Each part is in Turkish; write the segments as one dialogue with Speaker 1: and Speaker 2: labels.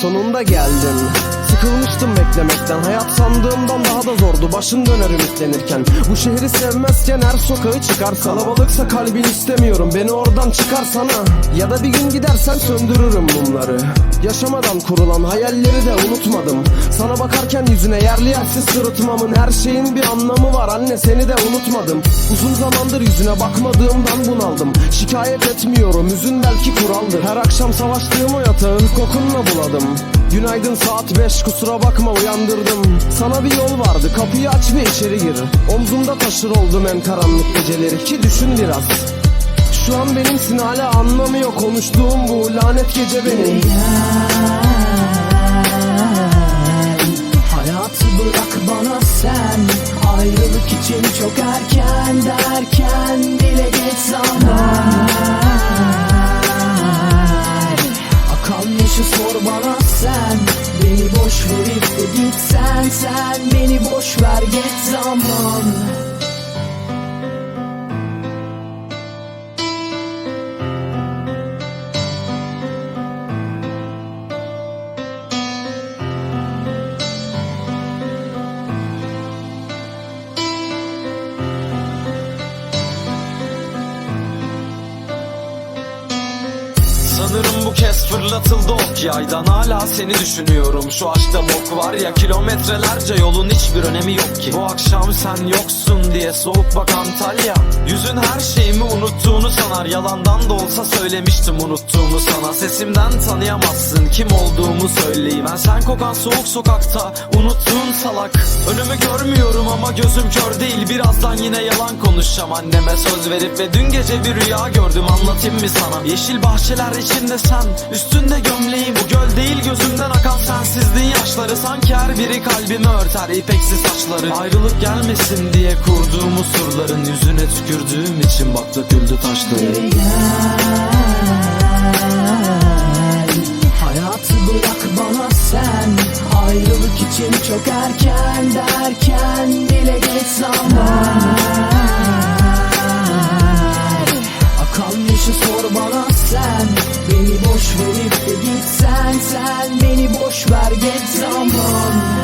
Speaker 1: sonunda geldin Sıkılmıştım beklemekten Hayat sandığımdan daha da zordu. Başın döner ümitlenirken. Bu şehri sevmezken her sokağı çıkar. Kalabalıksa kalbin istemiyorum. Beni oradan çıkarsana. Ya da bir gün gidersen söndürürüm mumları Yaşamadan kurulan hayalleri de unutmadım. Sana bakarken yüzüne yerli yersiz sırıtmamın Her şeyin bir anlamı var. Anne seni de unutmadım. Uzun zamandır yüzüne bakmadığımdan bunaldım. Şikayet etmiyorum üzün belki kuraldır. Her akşam savaştığım o yatağı kokunla buladım. Günaydın saat 5 kusura bakma uyandırdım. Sana bir yol vardı kapıyı aç ve içeri gir. Omzumda taşır oldum en karanlık geceleri. Ki düşün biraz. Şu an benimsin hala anlamıyor konuştuğum bu lanet gece benim.
Speaker 2: Hayatı bırak bana sen. Ayrılık için çok erken derken Dile geç zaman sen Beni boş ver geç zaman
Speaker 3: Sanırım bu kez fırlatıldı ok yaydan. Hala seni düşünüyorum. Şu aşkta bok var ya Kilometrelerce yolun hiçbir önemi yok ki. Bu akşam sen yoksun diye soğuk bak Antalya. Yüzün her şeyimi unuttuğunu sanar. Yalandan da olsa söylemiştim unuttuğumu sana. Sesimden tanıyamazsın kim olduğumu söyleyeyim. Ben sen kokan soğuk sokakta unuttuğun salak. Önümü görmüyorum ama gözüm kör değil. Birazdan yine yalan konuşacağım. Anneme söz verip Ve dün gece bir rüya gördüm. Anlatayım mı sana? Yeşil bahçeler içinde sen Üstünde gömleğim. Bu göl değil gözümden akan sensizliğin yaşları. Sanki her biri kalbimi örter ipeksi saçları. Ayrılık gelmesin diye kurduğum surların Yüzüne tükürdüğüm için bak döküldü taşları.
Speaker 2: Hayatı bırak bana sen Ayrılık için çok erken derken Dile geç zaman Yaşı sor bana sen. Beni boş verip de gitsen sen. Beni boş ver geç zaman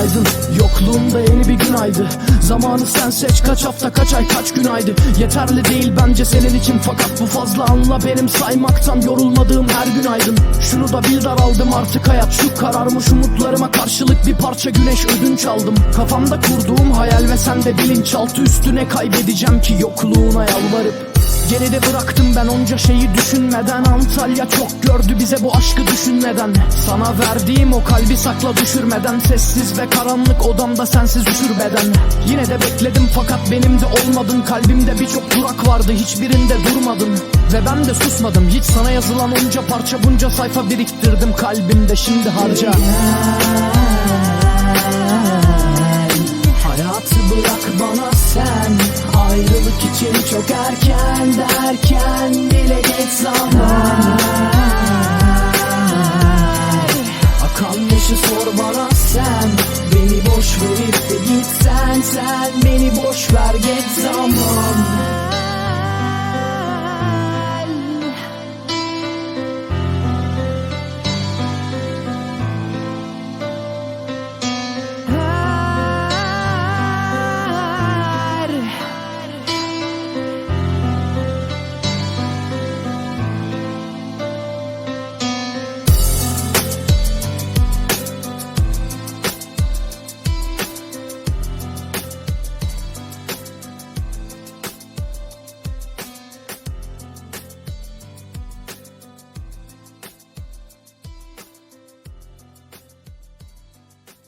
Speaker 4: Günaydın. Yokluğumda yeni bir gün aydı Zamanı sen seç kaç hafta kaç ay kaç gün aydı Yeterli değil bence senin için. Fakat bu fazla anla Benim saymaktan yorulmadığım her gün aydın. Şunu da bil daraldım artık hayat. Şu kararmış umutlarıma karşılık bir parça güneş ödünç aldım. Kafamda kurduğum hayal ve sen de bilinçaltı üstüne kaybedeceğim ki yokluğuna yalvarıp Geride bıraktım ben onca şeyi düşünmeden. Antalya çok gördü bize bu aşkı düşünmeden. Sana verdiğim o kalbi sakla düşürmeden. Sessiz ve karanlık odamda sensiz üşürbeden. Yine de bekledim fakat benim de olmadın. Kalbimde birçok durak vardı hiçbirinde durmadım. Ve ben de susmadım. Hiç sana yazılan onca parça Bunca sayfa biriktirdim kalbimde. Şimdi harca.
Speaker 2: Hayatı bırak bana sen Ayrılık için çok erken derken Dile geç zaman. Akan yaşı sor bana sen Beni boş verip de gitsen sen Beni boş ver geç zaman